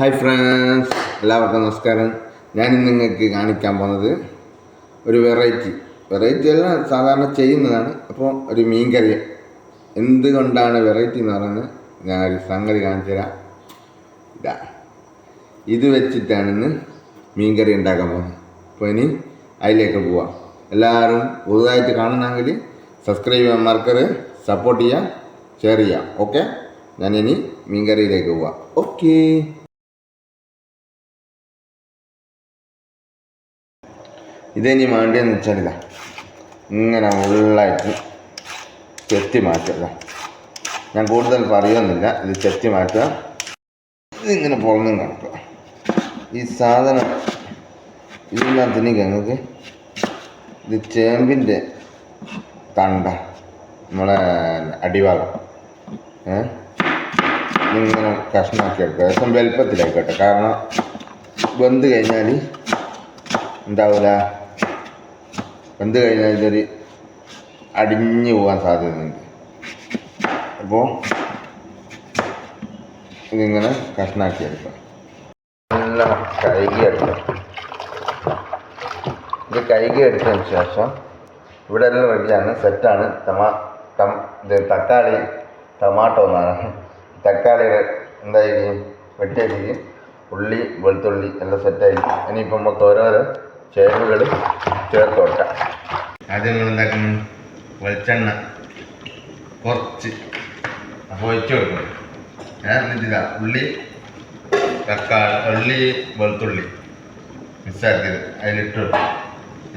Hi friends എല്ലാവർക്കും നമസ്കാരം. ഞാൻ ഇന്ന് നിങ്ങൾക്ക് കാണിക്കാൻ പോകുന്നത് ഒരു വെറൈറ്റി വെറൈറ്റി അല്ല സാധാരണ ചെയ്യുന്നതാണ്. അപ്പോൾ ഒരു മീൻ കറി എന്തുകൊണ്ടാണ് വെറൈറ്റി എന്ന് പറയുന്നത്? ഞാൻ ഒരു സംഗതി കാണിച്ചു തരാം. ഇതാ. ഇത് വെച്ചിട്ടാണ് ഇന്ന് മീൻ കറി ഉണ്ടാക്കാൻ പോകുന്നത്. അപ്പോൾ ഇനി അതിലേക്ക് പോവാം. എല്ലാവരും പുതുതായിട്ട് കാണണമെങ്കിൽ സബ്സ്ക്രൈബ് ചെയ്യാൻ മറക്കരുത്. സപ്പോർട്ട് ചെയ്യാം ഷെയർ ചെയ്യാം. ഓക്കെ ഞാനിനി മീൻ കറിയിലേക്ക് പോവാം. ഓക്കേ ഇതിനി വേണ്ടിയെന്ന് വെച്ചാൽ ഇതാ ഇങ്ങനെ ഉള്ളായിട്ട് ചെത്തി മാറ്റുക. ഞാൻ കൂടുതൽ പറയുന്നില്ല ഇത് ചെത്തി മാറ്റുക. ഇതിങ്ങനെ പുറന്നും കിടക്കുക ഈ സാധനം ഇതിനകത്തിന് ഞങ്ങൾക്ക് ഇത് ചേമ്പിന്റെ തണ്ട നമ്മളെ അടിഭാഗം ഏ? ഇങ്ങനെ കഷ്ണമാക്കി എടുക്കുക. ഏകദേശം വലുപ്പത്തിലായിക്കോട്ടെ. കാരണം വെന്ത് കഴിഞ്ഞാൽ ഉണ്ടാവില്ല വെന്ത് കഴിഞ്ഞാൽ ഇതൊരു അടിഞ്ഞു പോകാൻ സാധ്യതയുണ്ട്. അപ്പോൾ ഇതിങ്ങനെ കഷ്ണാക്കി എടുക്കാം. നല്ല കഴുകി എടുക്കാം. ഇത് കഴുകി എടുത്തതിന് ശേഷം ഇവിടെ എല്ലാം റെഡിയാണ് സെറ്റാണ് ടമാ ടം ഇത് തക്കാളി ടൊമാറ്റോ എന്നാണ്. തക്കാളി എന്തായിരിക്കും വെട്ടിയായിരിക്കും ഉള്ളി വെളുത്തുള്ളി എല്ലാം സെറ്റായിരിക്കും ഇനിയിപ്പോൾ നമുക്ക് ഓരോരോ ചേരുവകൾ ചേർത്ത് കൊടുക്കാം ആദ്യം നമ്മൾ എന്താക്കണം വെളിച്ചെണ്ണ കുറച്ച് അപ്പോൾ ഒഴിച്ചു കൊടുക്കണം ഞാൻ ഇതാ ഉള്ളി തക്കാളി ഉള്ളി വെളുത്തുള്ളി മിക്സാക്കിയത് അതിലിട്ട് കൊടുക്കും.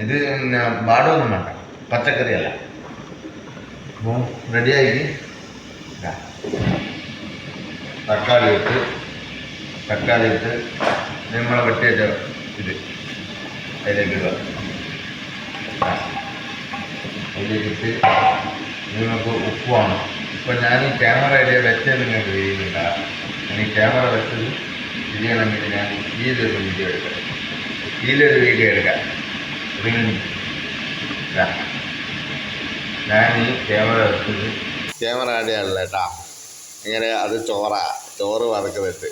ഇത് പിന്നെ പാടമൊന്നും വേണ്ട പച്ചക്കറിയല്ല. അപ്പോൾ ആയി തക്കാളി ഇട്ട് തക്കാളി ഇട്ട് നമ്മളെ വെട്ടിയ ഇത് അതിലേക്ക് ഇടുക. ആ. അതിലേക്കിട്ട് നിങ്ങൾക്ക് ഉപ്പ് വേണം ഇപ്പം ഞാൻ ഈ ക്യാമറ ഇതിൽ വെച്ചത് നിങ്ങൾക്ക് ചെയ്യുന്നില്ല ഞാൻ ഈ ക്യാമറ വെച്ചത് ചെയ്യണമെങ്കിൽ ഞാൻ ഇതിലൊരു വീഡിയോ എടുക്കാം. ഇതിലൊരു വീഡിയോ എടുക്കാം. ഞാൻ ഈ ക്യാമറ വെച്ചത് ക്യാമറ ആടെയല്ല കേട്ടാ. ഇങ്ങനെ അത് ചോറ ചോറ് വറക്കുന്നുണ്ട്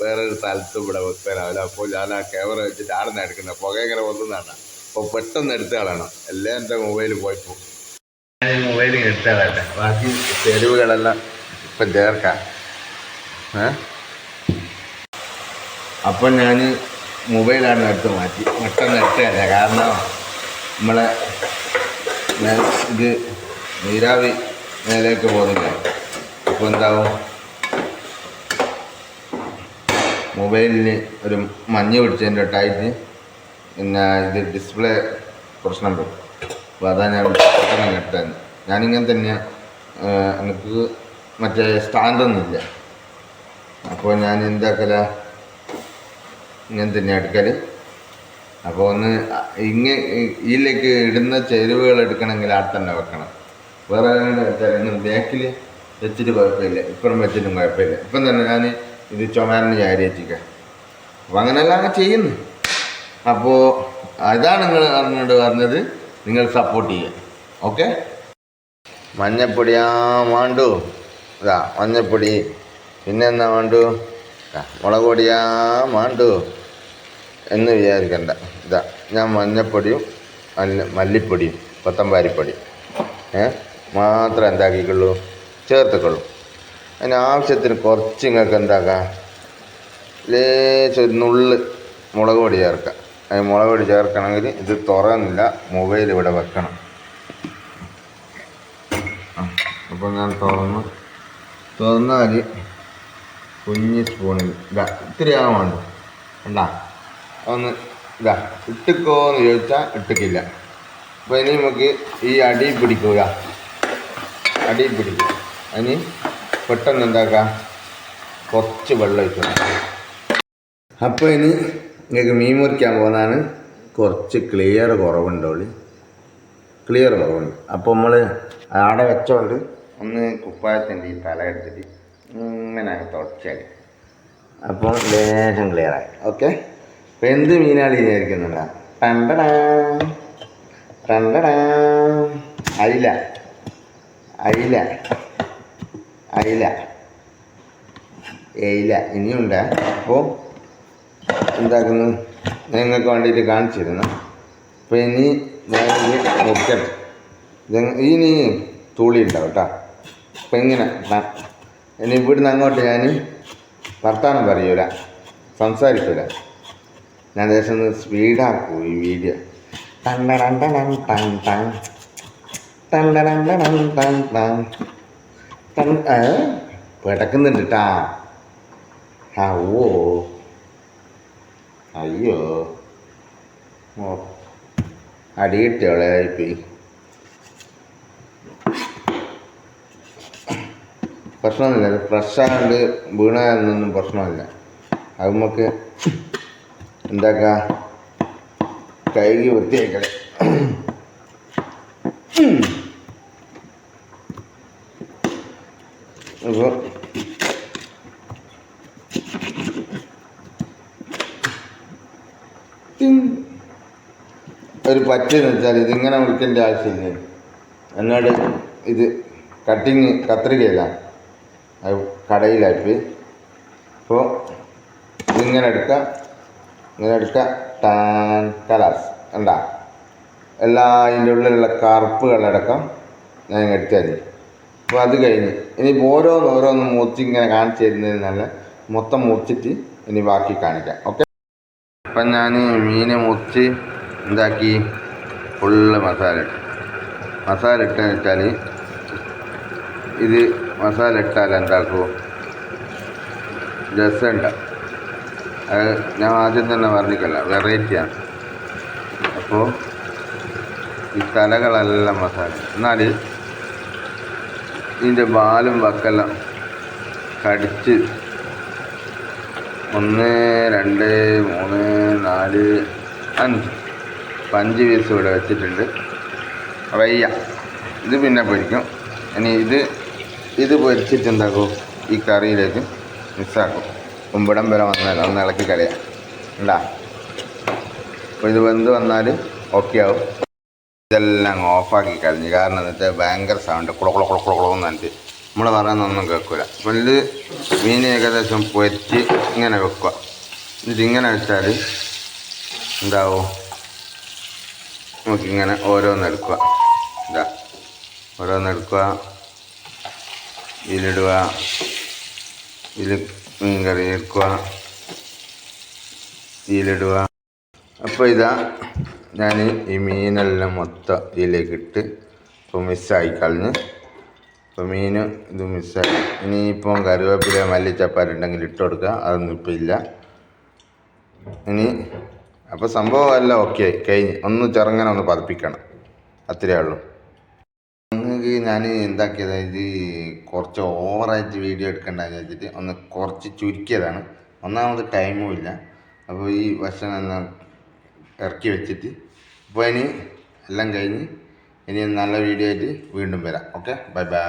വേറൊരു സ്ഥലത്തും ഇവിടെ വെക്കാനാവില്ല. അപ്പോൾ ഞാൻ ആ ക്യാമറ വെച്ചിട്ട് ആടെ നിന്ന് എടുക്കുന്നത്. പുക ഇങ്ങനെ അപ്പോൾ പെട്ടെന്ന് എടുത്ത കളയണം എല്ലാം എന്റെ മൊബൈൽ പോകും ഞാൻ മൊബൈലിൽ എടുത്ത് കളയട്ടെ ബാക്കി തെരുവുകളെല്ലാം ഇപ്പം ചേർക്കാം ഏ? അപ്പം ഞാൻ മൊബൈലാണ് എടുത്ത് മാറ്റി. പെട്ടെന്ന് എടുത്ത് കളയാം കാരണം നമ്മളെ ഇത് നീരാവി മേലേക്ക് പോകുന്നില്ല? അപ്പോൾ എന്താവും? മൊബൈലിന് ഒരു മഞ്ഞ് പിടിച്ചതിന്റെ ടൈറ്റ് പിന്നെ ഇത് ഡിസ്പ്ലേ പ്രശ്നം വരും അപ്പോൾ അതാ ഞാൻ പെട്ടെന്ന് ഞാനിങ്ങനെ തന്നെ എനിക്ക് മറ്റേ സ്റ്റാൻഡൊന്നുമില്ല അപ്പോൾ ഞാൻ എന്താക്കല? ഇങ്ങനെ തന്നെ എടുക്കൽ അപ്പോൾ ഒന്ന് ഇങ്ങ ഇതിലേക്ക് ഇടുന്ന ചേരുവകൾ എടുക്കണമെങ്കിൽ ആ തന്നെ വെക്കണം. വേറെ വെച്ചാൽ ബാക്കിൽ വെച്ചിട്ട് കുഴപ്പമില്ല. ഇപ്പുറം വെച്ചിട്ടും കുഴപ്പമില്ല. ഇപ്പം തന്നെ ഞാൻ ഇത് ചുമരിന് ചാരി വെച്ചിരിക്കുക അപ്പോൾ അങ്ങനെയെല്ലാം അങ്ങ് ചെയ്യുന്നു. അപ്പോൾ അതാണ് നിങ്ങൾ അറിഞ്ഞോണ്ട് പറഞ്ഞത്. നിങ്ങൾ സപ്പോർട്ട് ചെയ്യുക. ഓക്കെ മഞ്ഞപ്പൊടിയാ വേണ്ടു. ഇതാ മഞ്ഞപ്പൊടി. പിന്നെ എന്നാ വേണ്ടു മുളക് വേണ്ടു. എന്ന് വിചാരിക്കണ്ട. ഇതാ ഞാൻ മഞ്ഞപ്പൊടിയും മല്ല മല്ലിപ്പൊടിയും കൊത്തമ്പാരിപ്പൊടിയും ഏ മാത്രം എന്താക്കിക്കുള്ളൂ. ചേർത്തുക്കൊള്ളൂ. അതിന് ആവശ്യത്തിന് കുറച്ച് നിങ്ങൾക്ക് എന്താക്കാം? ലേശം ഒരു നുള്ള് മുളക് പൊടി ചേർക്കാം. മുളക് പൊടി ചേർക്കണമെങ്കിൽ ഇത് തുറന്നില്ല മൊബൈൽ ഇവിടെ വെക്കണം. അപ്പോൾ ഞാൻ തുറന്നു. തുറന്നാൽ കുഞ്ഞ് സ്പൂണിൽ ഇതാ ഇത്തിരി ആകാൻ വേണ്ട വേണ്ട ഒന്ന് ഇതാ ഇട്ടിക്കോ എന്ന് ചോദിച്ചാൽ ഇട്ടിക്കില്ല. അപ്പോൾ ഇനി നമുക്ക് ഈ അടി പിടിക്കുക അടി പിടിക്കുക അതിന് പെട്ടെന്ന് എന്താക്കാം? കുറച്ച് വെള്ളം ഇട്ടു അപ്പോൾ ഇനി നിങ്ങൾക്ക് മീൻ മുറിക്കാൻ പോകുന്നതാണ്. കുറച്ച് ക്ലിയർ കുറവുണ്ടോളി ക്ലിയർ കുറവുണ്ട്. അപ്പോൾ നമ്മൾ ആടെ വെച്ചോണ്ട് ഒന്ന് കുപ്പായത്തിന്റെ ഈ തല എടുത്തിട്ട് ഇങ്ങനെ തുടച്ചാൽ അപ്പോൾ ലേശം ക്ലിയർ ആയി. ഓക്കെ അപ്പോൾ എന്ത് മീനാണ് വിചാരിക്കുന്നില്ല ടണ്ടടാ ടണ്ടടാ അയില. അയില. അയില. എയില ഇനിയുണ്ട്. അപ്പോൾ എന്താക്കുന്നു? നിങ്ങൾക്ക് വേണ്ടിയിട്ട് കാണിച്ചിരുന്നു. അപ്പോൾ ഇനി ഞാൻ ഇനി നിൽക്കട്ടെ ഇനി തുളി ഉണ്ടാവും കേട്ടോ അപ്പം ഇങ്ങനെ ഇനി ഇവിടുന്ന് അങ്ങോട്ട് ഞാൻ വർത്താനം പറയൂല. സംസാരിക്കൂല. ഞാൻ ദേശം ഒന്ന് സ്പീഡാക്കൂ ഈ വീഡിയോ ടണ്ടടണ്ടടം ടം ടം. ടണ്ടടണ്ടടം ടം ടം. ടം ഏ? പിടക്കുന്നുണ്ട് ട്ടാ. ആ ഓ. അയ്യോ. ഓ അടി കിട്ടിയോളെ പോയി പ്രശ്നമൊന്നുമില്ല. ഇത് ഫ്രഷ് ആയതുകൊണ്ട് പ്രശ്നമില്ല. അത് നമുക്ക് എന്താക്കാ? കഴുകി വൃത്തിയാക്കണേ അപ്പോൾ ഒരു പറ്റെന്ന് വെച്ചാൽ ഇതിങ്ങനെ മുറിക്കേണ്ട ആവശ്യമില്ല. എന്നോട് ഇത് കട്ടിങ് കത്രികയില്ല അത് കടയിലായിട്ട്. അപ്പോൾ ഇതിങ്ങനെ എടുക്കുക ഇങ്ങനെ എടുക്കുക ടാൻ കലാസ് ഉണ്ടാ എല്ലാ അതിന്റെ ഉള്ളിലുള്ള കറുപ്പുകളടക്കം ഞാൻ എടുത്താൽ അപ്പോൾ അത് കഴിഞ്ഞ് ഇനി ഓരോന്ന് ഓരോന്ന് മുറിച്ച് ഇങ്ങനെ കാണിച്ചു നല്ല മൊത്തം മുറിച്ചിട്ട് ഇനി ബാക്കി കാണിക്കാം. ഓക്കെ? അപ്പം ഞാൻ മീനെ മുറിച്ച് എന്താക്കി? ഫുള്ള് മസാല ഇട്ട്. മസാല ഇട്ടെന്ന് വെച്ചാൽ ഇത് മസാല ഇട്ടാൽ എന്താക്കൂ? രസമുണ്ടാവും അത് ഞാൻ ആദ്യം തന്നെ പറഞ്ഞിക്കല്ല വെറൈറ്റിയാണ് അപ്പോൾ ഈ തലകളെല്ലാം മസാല എന്നാൽ ഇതിന്റെ ബാലും വക്കെല്ലാം കടിച്ച് ഒന്ന് രണ്ട് മൂന്ന് നാല് അഞ്ച്. അഞ്ച് പീസ് ഇവിടെ വെച്ചിട്ടുണ്ട്. വയ്യ. ഇത് പിന്നെ പൊരിക്കും. ഇനി ഇത് ഇത് പൊരിച്ചിട്ട് എന്താക്കും ഈ കറിയിലേക്ക് മിക്സാക്കും. കുമ്പിടം വരെ വന്നാൽ ഒന്ന് ഇളക്കി കളയാം. ഉണ്ടാ അപ്പോൾ ഇത് വെന്ത് വന്നാൽ ഓക്കെ ആവും. ഇതെല്ലാം ഓഫാക്കി കളഞ്ഞു. കാരണം എന്നിട്ട് ഭയങ്കര സൗണ്ട് കുള കുള കുള കുള കുളം എന്നിട്ട് നമ്മൾ പറയുന്നൊന്നും കേൾക്കില്ല അപ്പോൾ ഇത് മീൻ ഏകദേശം പൊരിച്ച് ഇങ്ങനെ വെക്കുക. എന്നിട്ട് ഇങ്ങനെ വെച്ചാൽ എന്താവും? നമുക്കിങ്ങനെ ഓരോന്നെടുക്കുക ഇതാ. ഓരോന്നെടുക്കുക ഇതിലിടുക. ഇതിൽ മീൻ കറി എടുക്കുക. ഇതിലിടുക. അപ്പോൾ ഇതാ ഞാൻ ഈ മീനെല്ലാം മൊത്തം ഇതിലേക്ക് ഇട്ട് ഇപ്പോൾ മിസ്സായി കളഞ്ഞ്. ഇപ്പോൾ മീൻ ഇത് മിസ്സായി. ഇനിയിപ്പം കറിവേപ്പില മല്ലിച്ചപ്പാരുണ്ടെങ്കിൽ ഇട്ട് കൊടുക്കുക. അതൊന്നും ഇപ്പം ഇല്ല. ഇനി അപ്പോൾ സംഭവം എല്ലാം ഓക്കെ കഴിഞ്ഞ് ഒന്ന് ചെറുങ്ങനെ ഒന്ന് പതിപ്പിക്കണം. അത്രയേ ഉള്ളൂ. നിങ്ങൾക്ക് ഞാൻ എന്താക്കിയത് ഇത് കുറച്ച് ഓവറായിട്ട് വീഡിയോ എടുക്കേണ്ടതെന്ന് വെച്ചിട്ട് ഒന്ന് കുറച്ച് ചുരുക്കിയതാണ്. ഒന്നാമത് ടൈമും ഇല്ല. അപ്പോൾ ഈ ഭക്ഷണം എല്ലാം ഇറക്കി വെച്ചിട്ട് അപ്പോൾ ഇനി എല്ലാം കഴിഞ്ഞ് ഇനി നല്ല വീഡിയോ ആയിട്ട് വീണ്ടും വരാം. Okay bye bye